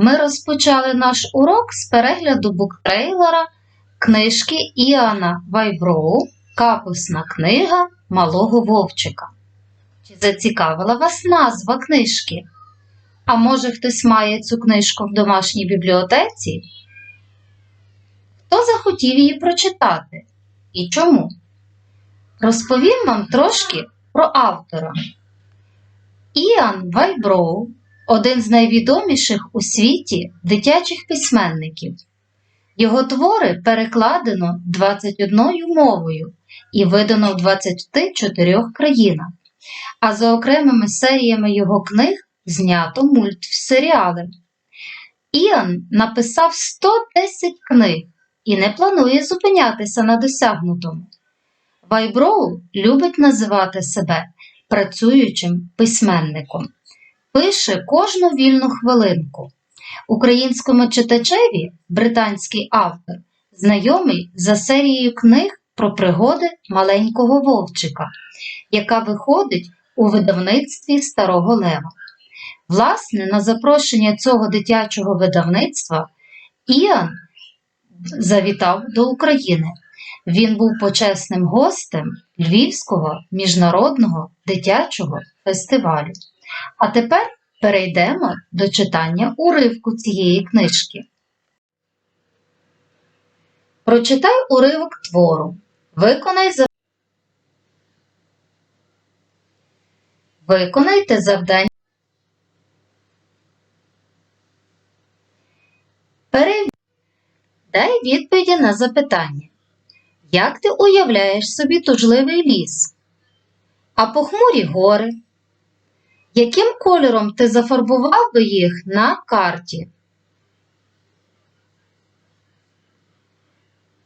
Ми розпочали наш урок з перегляду буктрейлера книжки Іана Вайброу Капусна книга малого вовчика. Чи зацікавила вас назва книжки? А може хтось має цю книжку в домашній бібліотеці? Хто захотів її прочитати і чому? Розповім вам трошки про автора. Іан Вайброу один з найвідоміших у світі дитячих письменників. Його твори перекладено 21 мовою і видано в 24 країнах, а за окремими серіями його книг знято мультсеріали. Іан написав 110 книг і не планує зупинятися на досягнутому. Вайброу любить називати себе працюючим письменником пише кожну вільну хвилинку. Українському читачеві британський автор знайомий за серією книг про пригоди маленького вовчика, яка виходить у видавництві Старого Лева. Власне, на запрошення цього дитячого видавництва Іан завітав до України. Він був почесним гостем Львівського міжнародного дитячого фестивалю. А тепер перейдемо до читання уривку цієї книжки. Прочитай уривок твору. Виконай за... Виконайте завдання. Перевір. Дай відповіді на запитання. Як ти уявляєш собі тужливий ліс? А похмурі гори? Яким кольором ти зафарбував би їх на карті?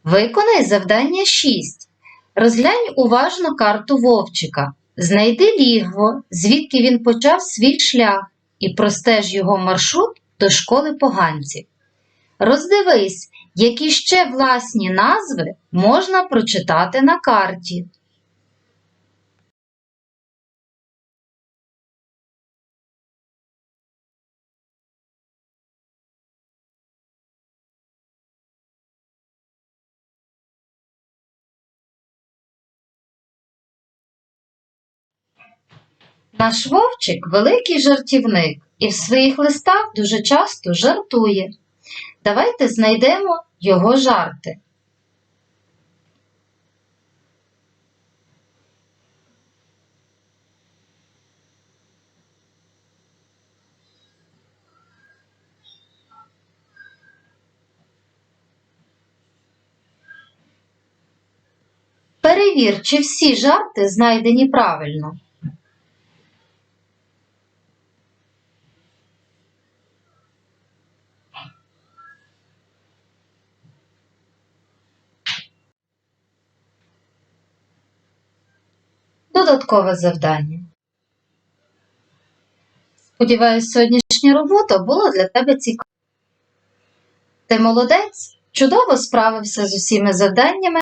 Виконай завдання 6. Розглянь уважно карту Вовчика. Знайди лігво, звідки він почав свій шлях, і простеж його маршрут до школи поганців. Роздивись, які ще власні назви можна прочитати на карті. Наш вовчик великий жартівник і в своїх листах дуже часто жартує. Давайте знайдемо його жарти. Перевір, чи всі жарти знайдені правильно. Додаткове завдання. Сподіваюсь, сьогоднішня робота була для тебе цікава. Ти молодець, чудово справився з усіма завданнями